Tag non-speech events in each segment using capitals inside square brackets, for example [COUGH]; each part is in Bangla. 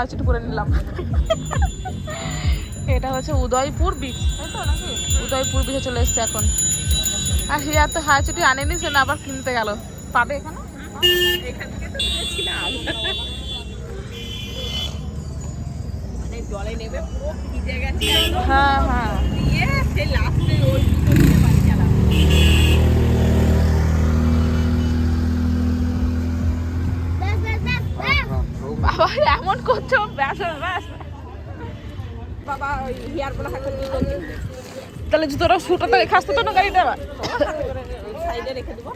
রেখে চুটি করে নিলাম। এটা হচ্ছে উদয়পুর বিচ তাই তো নাকি? উদয়পুর বিচে চলে এসছে এখন। আর হিয়া তো হাওয়া চুটি আনেনি সে না আবার কিনতে গেল। পাবে এখানে? এখান থেকে তো তুলেছিলাম মানে জলে নেবে পুরো ভিজে গেছে। একদম। হ্যাঁ হ্যাঁ। দিয়ে সে লাস্টে ওই দুটো নিয়ে বাড়ি গেলাম। এমন করছ? ব্যাস ব্যাস। বাবা ওই হিয়ার বলে হাতে তাহলে জুতোটা শুটা তো খাস তো না গাড়িটা সাইডে রেখে দেবো।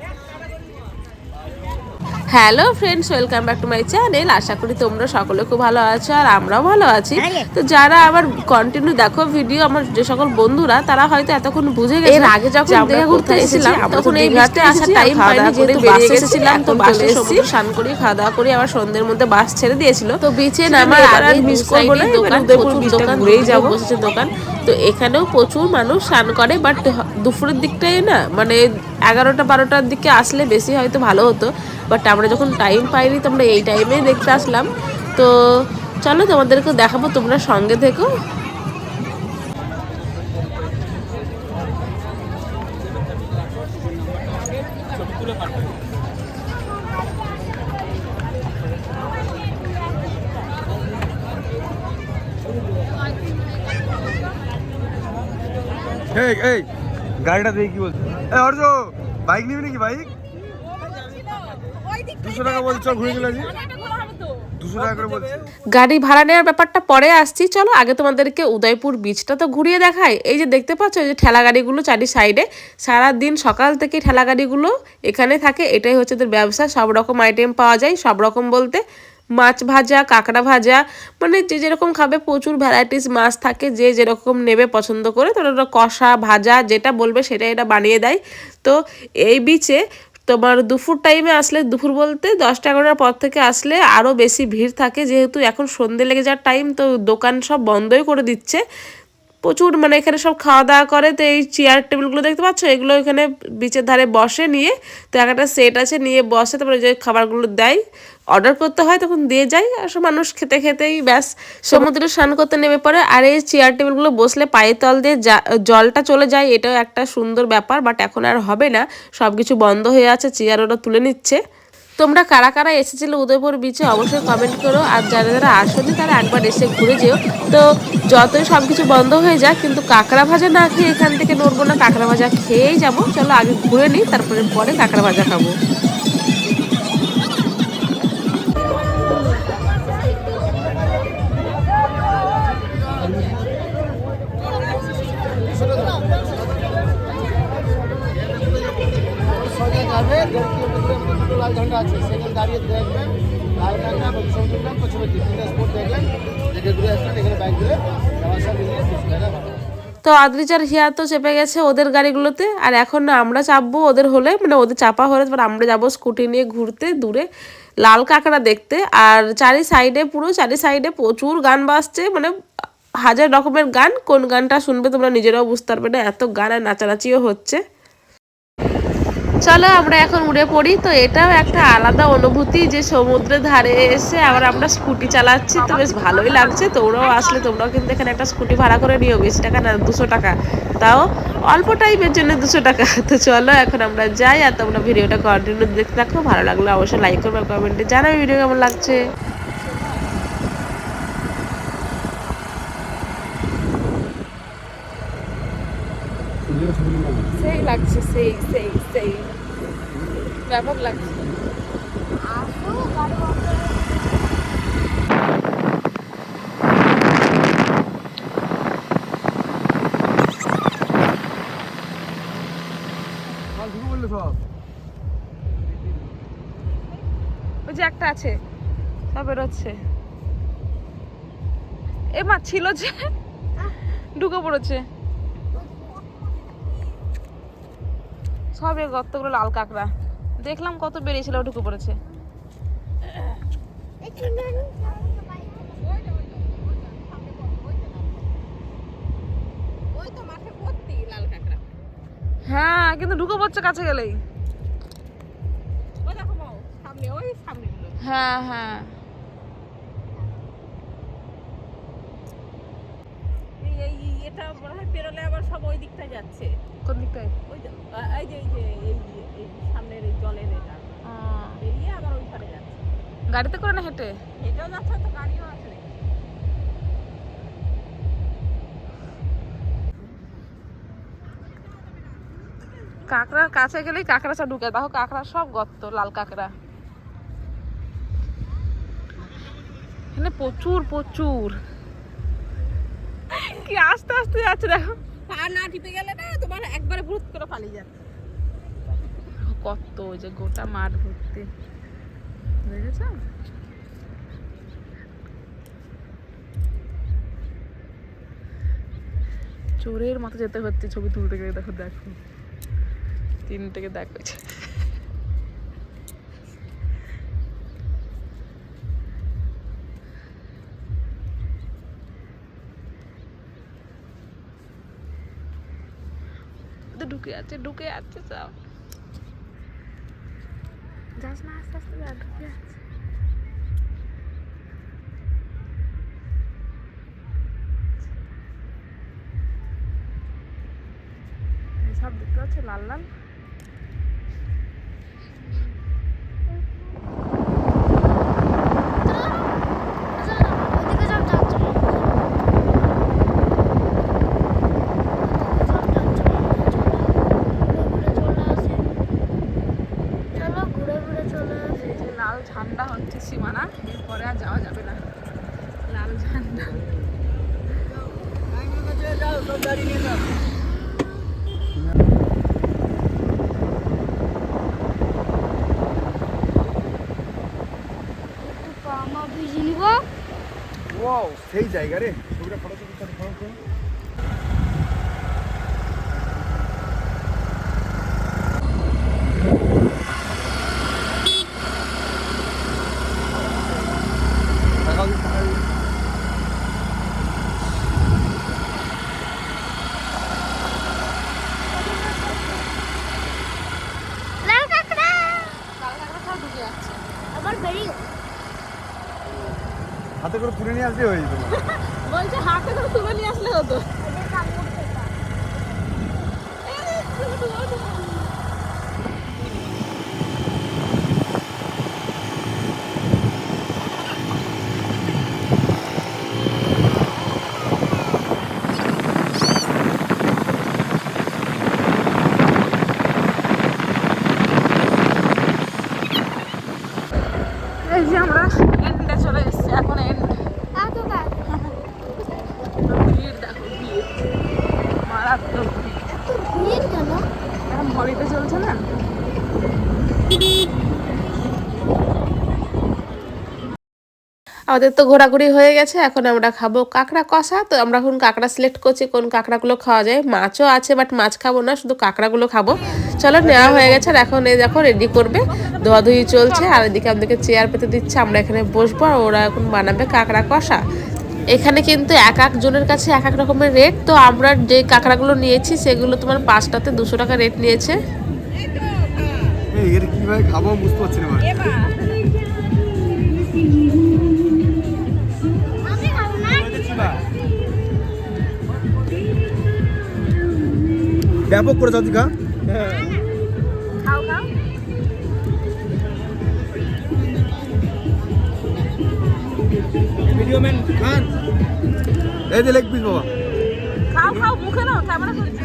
Hello friends welcome back to my channel. আশা করি তোমরা সকলে খুব ভালো আছো আর আমরাও ভালো আছি। তো যারা আবার কন্টিনিউ দেখো ভিডিও আমার যে সকল বন্ধুরা তারা হয়তো এতক্ষণ বুঝে গেছে এর আগে যখন আমরা ঘুরতে এসেছিলাম, তখন এই ঘাটে আসার টাইম পাইনি যেহেতু বেরিয়ে বাসে এসেছিলাম তো বাসে সমুদ্র স্নান করি খাওয়া দাওয়া করি আবার সন্ধ্যের মধ্যে বাস ছেড়ে দিয়েছিল। তো বিচে নামার আগে আর মিস করব না দোকান প্রচুর দোকান ঘুরেই। যাব। বসেছে দোকান। তো এখানেও প্রচুর মানুষ স্নান করে বাট দুপুরের দিকটাই না মানে এগারোটা বারোটার দিকে আসলে বেশি হয়তো ভালো হতো। বাট আমরা যখন টাইম পাইনি, তো আমরা এই টাইমেই দেখতে আসলাম। তো চলো তোমাদেরকে দেখাবো, তোমরা সঙ্গে থেকো। এই এই, গাড়িটা দেখি বলছে। অর্জ বাইক নিবি নাকি বাইক গাড়ি ভাড়া নেওয়ার ব্যাপারটা পরে আসছি, চলো। আগে তোমাদেরকে উদয়পুর বিচটা তো ঘুরিয়ে দেখাই। এই যে দেখতে পাচ্ছ যে ঠেলা গাড়িগুলো চারি সাইডে। সারা দিন সকাল থেকে ঠেলা গাড়িগুলো এখানে থাকে, এটাই হচ্ছে ওদের ব্যবসা। সব রকম আইটেম পাওয়া যায়, সব রকম বলতে মাছ ভাজা, কাঁকড়া ভাজা মানে যে যেরকম খাবে, প্রচুর ভ্যারাইটিস মাছ থাকে, যে যেরকম নেবে পছন্দ করে। তো ওরা কষা, ভাজা, যেটা বলবে সেটা এটা বানিয়ে দেয়। তো এই বিচে তোমার দুপুর টাইমে আসলে, দুপুর বলতে দশটা এগারোটার পর থেকে আসলে আরও বেশি ভিড় থাকে, যেহেতু এখন সন্ধে লেগে যাওয়ার টাইম তো দোকান সব বন্ধই করে দিচ্ছে। প্রচুর মানে এখানে সব খাওয়া দাওয়া করে, তো এই চেয়ার টেবিলগুলো দেখতে পাচ্ছ? এগুলো এখানে বিচের ধারে বসে নিয়ে, তো এক একটা সেট আছে নিয়ে বসে, তারপরে যে খাবারগুলো দেয় অর্ডার করতে হয়, তখন দিয়ে যায়, আর সব মানুষ খেতে খেতেই ব্যাস, সমুদ্রে স্নান করতে নেমে পড়ে, আর এই চেয়ার টেবিলগুলো বসলে পায়ে তল দিয়ে জলটা চলে যায়, এটাও একটা সুন্দর ব্যাপার বাট এখন আর হবে না সব কিছু বন্ধ হয়ে আছে চেয়ার ওরা তুলে নিচ্ছে। তোমরা কারা কারা এসেছিলে উদয়পুর বিচে অবশ্যই কমেন্ট করো। আর যারা যারা আসনি, তারা একবার এসে ঘুরে যেও। তো যতই সব কিছু বন্ধ হয়ে যাক, কিন্তু কাঁকড়া ভাজা না খেয়ে এখান থেকে নড়বো না, কাঁকড়া ভাজা খেয়েই যাব। চলো আগে ঘুরে নিই, তারপরে পরে কাঁকড়া ভাজা খাব। সোজা লাল ঝান্ডা আছে, সেখানে দাঁড়িয়ে দেখবেন লাল ঝান্ডা এবং গ্রাম পশ্চিমে তিনটা স্পোর্ট দেখলেন, দেখে ঘুরে আসলেন, এখানে বাইক ঘুরে টাকা ভাড়া তো আদ্রিচার হিয়া তো চেপে গেছে ওদের গাড়িগুলোতে, আর এখন আমরা চাপবো ওদের হলে মানে ওদের চাপা হলে, তারপর আমরা যাব স্কুটি নিয়ে ঘুরতে দূরে, লাল কাঁকড়া দেখতে। আর চারি সাইডে পুরো, চারি সাইডে প্রচুর গান বাজছে মানে হাজার রকমের গান, কোন গানটা শুনবে তোমরা নিজেরাও বুঝতে পারবে না, এত গান আর নাচানাচিও হচ্ছে। চলো আমরা এখন উড়ে পড়ি। তো এটাও একটা আলাদা অনুভূতি যে সমুদ্রের ধারে এসে আবার আমরা স্কুটি চালাচ্ছি। তো বেশ ভালোই লাগছে। তোমরাও আসলে তোমরাও কিন্তু এখানে একটা স্কুটি ভাড়া করে নিও। বেশি টাকা না, দুশো টাকা। তাও অল্প টাইমের জন্য দুশো টাকা। তো চলো এখন আমরা যাই আর তোমরা ভিডিওটা কন্টিনিউ দেখতে থাকো। ভালো লাগলে অবশ্যই লাইক করবে কমেন্টে জানাবে ভিডিও কেমন লাগছে। সেই লাগছে, সেই সেই। ব্যাপক লাগছে। ওই যে একটা আছে, সব বেরোচ্ছে। এ মা, ছিল যে, ঢুকে পড়েছে। সব এই গর্তগুলো লাল কাঁকড়া। দেখলাম কত বেরিয়েছিল ঢুকে পড়েছে। হ্যাঁ কিন্তু ঢুকে পড়ছে কাছে গেলেই। হ্যাঁ হ্যাঁ এই এটা মনে হয় পেরোলে আবার সব ওই দিকটা যাচ্ছে। কোন দিকটায়? ওই যে এই যে এই যে এই এই সামনের এই জলের এটা। বেরিয়ে আবার ওই পারে যাচ্ছে। গাড়িতে করে না হেঁটে? এটাও যাচ্ছে তো গাড়িও আছে? কাঁকড়ার কাছে গেলেই কাঁকড়া সব ঢুকে। দেখো কাঁকড়া সব গর্ত লাল কাঁকড়া। এখানে প্রচুর প্রচুর। কি আস্তে আস্তে যাচ্ছে দেখো। পা না টিপে গেলে না তোমার একবারে ভূত করে পালিয়ে যাচ্ছে কত ওই যে গোটা মাঠ ভর্তি। দেখেছ? চোরের মতো যেতে হচ্ছে ছবি তুলতে গেলে দেখো দেখো। তিন থেকে দেখো ওদের ঢুকে আছে ঢুকে আছে সব। যাস না আস্তে আস্তে যা, ঢুকে আছে সব দেখতে পাচ্ছ লাল লাল ওদিকে সব যাচ্ছে চলো ঘুরে ঘুরে চলে আসি এই যে লাল ঝান্ডা হচ্ছে সীমানা এরপরে আর যাওয়া যাবে না লাল ঝান্ডা একটু পামা ভিজি নিব ওয়াও সেই জায়গা রে। ছবিটা ফটো তুলি ফটো ফটো লাল কাঁকড়া লাল কাঁকড়া সব ঢুকে যাচ্ছে আবার বেরিয়ে হাতে করে তুলে নিয়ে আসলে হয়ে যেত। বলছে হাতে করে তুলে নিয়ে আসলে হতো ওদের কামড় খেতাম এই যে আমরা এন্ডে চলে এসেছি এখন এন্ড এত কাজ ভিড় দেখো ভিড় মারাত্মক ভিড় এত ভিড় কেন এখন হলিডে চলছে না আমাদের তো ঘোরাঘুরি হয়ে গেছে এখন আমরা খাব কাঁকড়া কষা। তো আমরা এখন কাঁকড়া সিলেক্ট করছি কোন কাঁকড়াগুলো খাওয়া যায়। মাছও আছে বাট মাছ খাব না শুধু কাঁকড়াগুলো খাব। চলো নেওয়া হয়ে গেছে আর এখন এই দেখো রেডি করবে। ধোয়াধুয়ি চলছে আর এদিকে আমাদেরকে চেয়ার পেতে দিচ্ছে। আমরা এখানে বসবো আর ওরা এখন বানাবে কাঁকড়া কষা। এখানে কিন্তু এক এক জনের কাছে এক এক রকমের রেট তো আমরা যে কাঁকড়াগুলো নিয়েছি সেগুলো তোমার পাঁচটাতে দুশো টাকা রেট নিয়েছে। এর কীভাবে খাব বুঝতে পারছি না ব্যাপক করে চাচ্ছি খা খাও খাও ভিডিও ম্যান খান। এই যে লেগ পিস বাবা। খাও খাও মুখে নাও ক্যামেরা করছে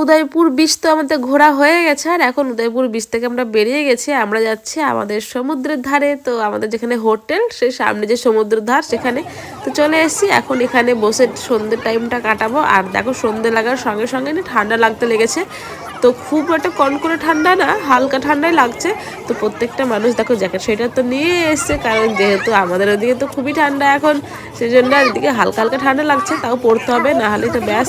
উদয়পুর বিচ তো আমাদের ঘোরা হয়ে গেছে, আর এখন উদয়পুর বিচ থেকে আমরা বেরিয়ে গেছি, আমরা যাচ্ছি আমাদের সমুদ্রের ধারে। তো আমাদের যেখানে হোটেল সে সামনে যে সমুদ্রের ধার, সেখানে। তো চলে এসেছি, এখন এখানে বসে সন্ধ্যের টাইমটা কাটাবো, আর দেখো সন্ধ্যে লাগার সঙ্গে সঙ্গে না ঠান্ডা লাগতে লেগেছে। তো খুব একটা কনকনে ঠান্ডা না, হালকা ঠান্ডাই লাগছে। তো প্রত্যেকটা মানুষ দেখো জ্যাকেট সোয়েটার তো নিয়ে এসছে, কারণ যেহেতু আমাদের ওদিকে তো খুবই ঠান্ডা এখন সেই জন্য এদিকে হালকা হালকা ঠান্ডা লাগছে, তাও পড়তে হবে, না হলে তো ব্যাস।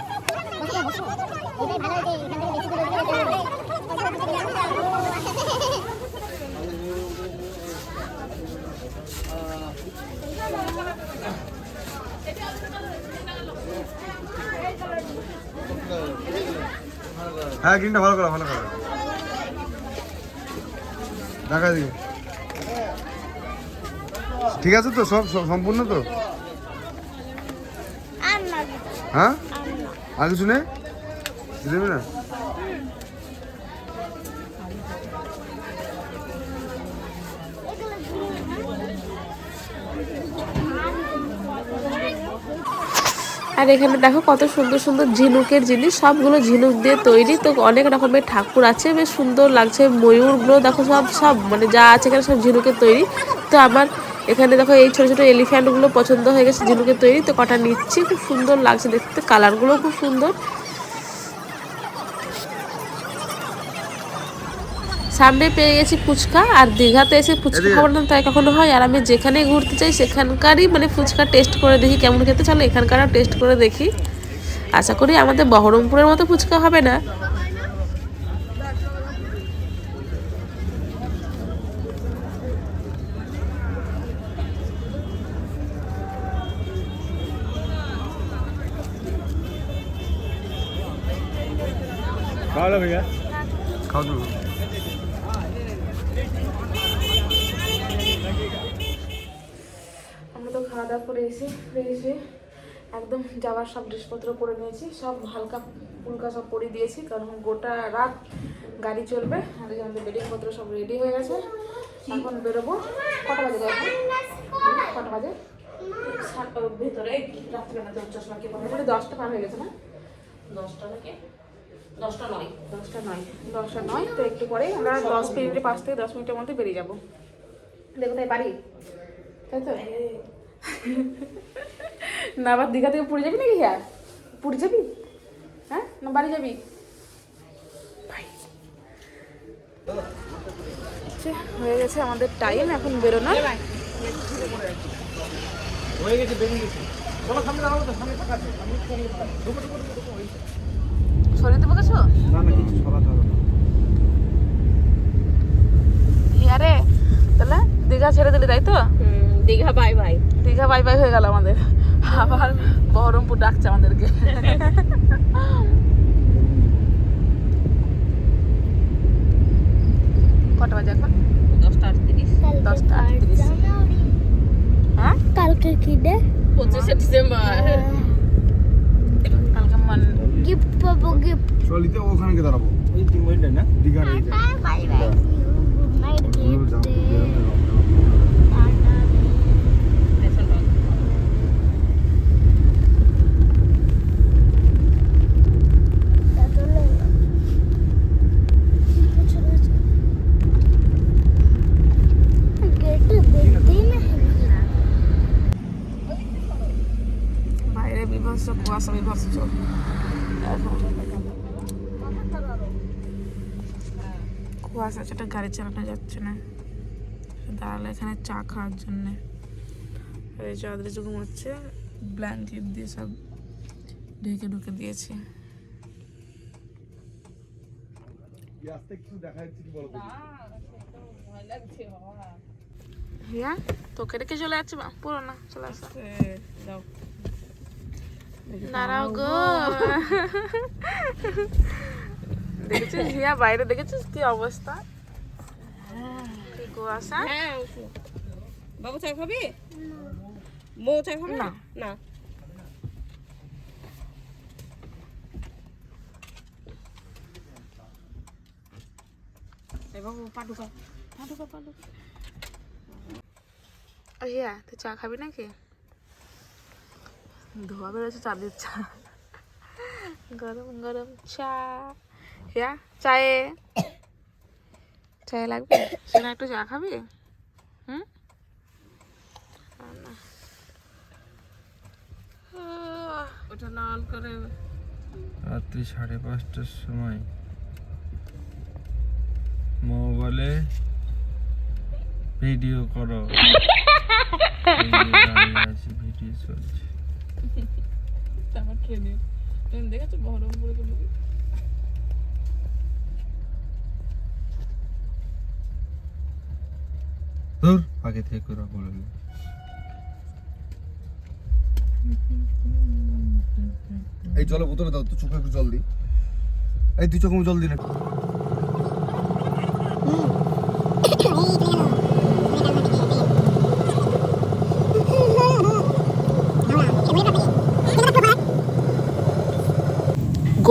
গ্রিনটা ভালো করো ভালো করো। দেখা দিকে। ঠিক আছে তো সব সব সম্পূর্ণ তো? হ্যাঁ? আর কিছু নেই? দেবে না? আর এখানে দেখো কত সুন্দর সুন্দর ঝিনুকের জিনিস, সবগুলো ঝিনুক দিয়ে তৈরি। তো অনেক রকমের ঠাকুর আছে, বেশ সুন্দর লাগছে। ময়ূরগুলো দেখো সব সব মানে যা আছে এখানে সব ঝিনুকের তৈরি। তো আমার এখানে দেখো এই ছোটো ছোটো এলিফ্যান্টগুলো পছন্দ হয়ে গেছে ঝিনুকের তৈরি। তো কটা নিচ্ছি, খুব সুন্দর লাগছে দেখতে। কালারগুলো খুব সুন্দর। সামনে পেয়ে গেছি ফুচকা আর দীঘাতে এসে ফুচকা। খাবার না তাই কখনো হয়। আর আমি যেখানে ঘুরতে চাই সেখানকারই মানে ফুচকা টেস্ট করে দেখি কেমন খেতে চলো এখানকারও টেস্ট করে দেখি। আশা করি আমাদের বহরমপুরের মতো ফুচকা হবে না। খাওয়া আমরা খাওয়া দাওয়া করে এসে ফ্রেশ হয়ে একদম যাওয়ার সব ড্রেসপত্র পরে নিয়েছি। সব হালকা ফুলকা সব পরিয়ে দিয়েছি কারণ গোটা রাত গাড়ি চলবে। আর আমাদের বেডিংপত্র সব রেডি হয়ে গেছে। এখন বেরোবো কটা বাজে কটা বাজে? ভেতরে। রাত্রিবেলা চশমা কি মানে দশটা পার হয়ে গেছে না? দশটা থেকে? দশটা নয়। দশটা নয়। দশটা নয় তো একটু পরে আমরা দশ মিনিটের পাঁচ থেকে দশ মিনিটের মধ্যে বেরিয়ে যাব। দেখো তাই পারি তাই তো? না আবার দীঘা থেকে পুরী যাবি নাকি হ্যাঁ? পুরী যাবি? হ্যাঁ? না বাড়ি যাবি? ভাই। হয়ে গেছে আমাদের টাইম এখন সরিয়ে দেবো গেছো না না কিছু সরাতে হবে না। আরে তাহলে দীঘা ছেড়ে দিলি তাই তো? Digha bye bye Digha bye bye হয়ে গেল আমাদের। আবার বহরমপুর ডাকছে আমাদেরকে। কটা বাজে এখন? দশটা আটত্রিশ। দশটা আটত্রিশ। হ্যাঁ? কালকে কি ডে পঁচিশে ডিসেম্বর। কালকে মান গিফট পাবো গিফট চলিতে ওখানে দাঁড়াবো। ওই তিন মিনিট না? যে বাই বাই গুড নাইট কুয়াশা বিভৎস কুয়াশা সেটা গাড়ি চালানো যাচ্ছে না। দাঁড়ালে এখানে চা খাওয়ার জন্য। এই যে আদ্রে যখন হচ্ছে ব্ল্যাঙ্কেট দিয়ে সব ঢেকে ঢুকে দিয়েছে। তোকে রেখে চলে যাচ্ছে পুরো না, চলে আসো। যাও। দাঁড়াও গো দেখেছিস হিয়া বাইরে দেখেছিস কি অবস্থা কি কুয়াশা বাবু চা খাবি বউ চা খাবে না। না বাবু পাটুকা পাটুকা পাটুকা হিয়া তুই চা খাবি নাকি ধোয়া বেরোচ্ছে চাঁদের চা গরম গরম চা। হিয়া চায়ে? চায়ে লাগবে? সেটা একটু চা খাবি? হুম? ওটা লাল করে। রাত্রি সাড়ে পাঁচটার সময়। মা বলে ভিডিও করো। [LAUGHS] ভিডিও চলছে। আমার ট্রেনে ট্রেন দেখেছ? বহরমপুরে কোনো ধুর, আগে থেকে ওরা বলে এই জলে বোতলে দাও, তো চোখে একটু জল দিই। এই, তুই চোখে জল দিই না।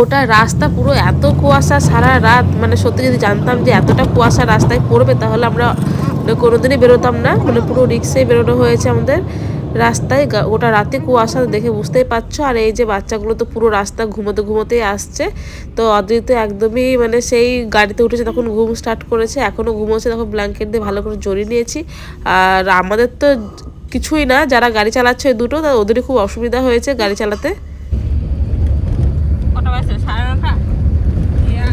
গোটা রাস্তা পুরো এত কুয়াশা সারা রাত মানে সত্যি যদি জানতাম যে এতটা কুয়াশা রাস্তায় পড়বে, তাহলে আমরা মানে কোনোদিনই বেরোতাম না। মানে পুরো রিক্সেই বেরোনো হয়েছে আমাদের রাস্তায়। গোটা রাতে কুয়াশা, দেখে বুঝতেই পারছ। আর এই যে বাচ্চাগুলো তো পুরো রাস্তা ঘুমোতে ঘুমোতেই আসছে। তো অদ্রিত একদমই মানে সেই গাড়িতে উঠেছে, তখন ঘুম স্টার্ট করেছে। এখনও ঘুমোচ্ছে, তখন ব্ল্যাঙ্কেট দিয়ে ভালো করে জড়িয়ে নিয়েছি। আর আমাদের তো কিছুই না, যারা গাড়ি চালাচ্ছে দুটো ওদেরই খুব অসুবিধা হয়েছে গাড়ি চালাতে। কটা বাজছে সাড়ে নটা ইয়া,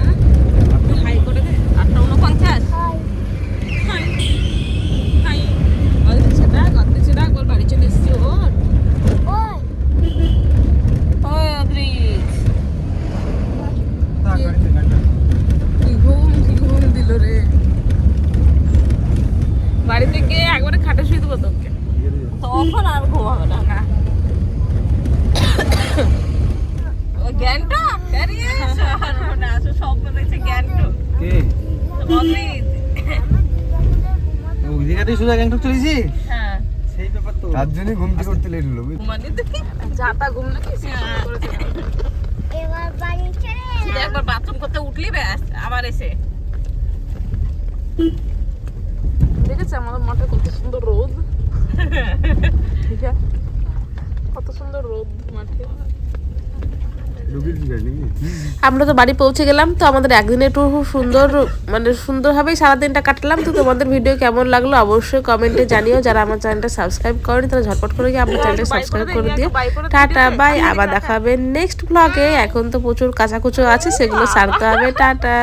একটু হাই করে দে আটটা উনপঞ্চাশ হাই হাই অদ্রিছে ডাক অদ্রিছে ডাক ওর বাড়ি চলে এসছি ওর Oi. ওই অদ্রিজ কি ঘুম কি ঘুম দিল রে বাড়ি থেকে একবারে খাটে শুয়ে দেবো তোকে তখন আর ঘুম হবে না না ও গ্যাংটক দাঁড়িয়ে না আসো স্বপ্ন দেখছে গ্যাংটক কে অদ্রিজ ওই জায়গাতেই সোজা গ্যাংটক হ্যাঁ। সেই ব্যাপার তো। তার জন্যই ঘুমটি করতে লেট হলো মানে যাতা ঘুম নাকি এবার বাড়ি চলে একবার বাথরুম করতে উঠলি ব্যাস আবার এসে। দেখেছে আমাদের মাঠে কত সুন্দর রোদ। [LAUGHS] ঠিক আছে? কত সুন্দর রোদ মাঠে। আমরা তো বাড়ি পৌঁছে গেলাম, তো আমাদের একদিনে একটু খুব সুন্দর মানে সুন্দরভাবেই সারাদিনটা কাটলাম। তো তোমাদের ভিডিও কেমন লাগল অবশ্যই কমেন্টে জানিও। যারা আমার চ্যানেলটা সাবস্ক্রাইব করেনি, তারা ঝটপট করে গিয়ে আমার চ্যানেলটা সাবস্ক্রাইব করে দিও। টাটা বাই আবার দেখা হবে নেক্সট ব্লগে এখন তো প্রচুর কাঁচাকুচো আছে, সেগুলো সারতে হবে। টাটা।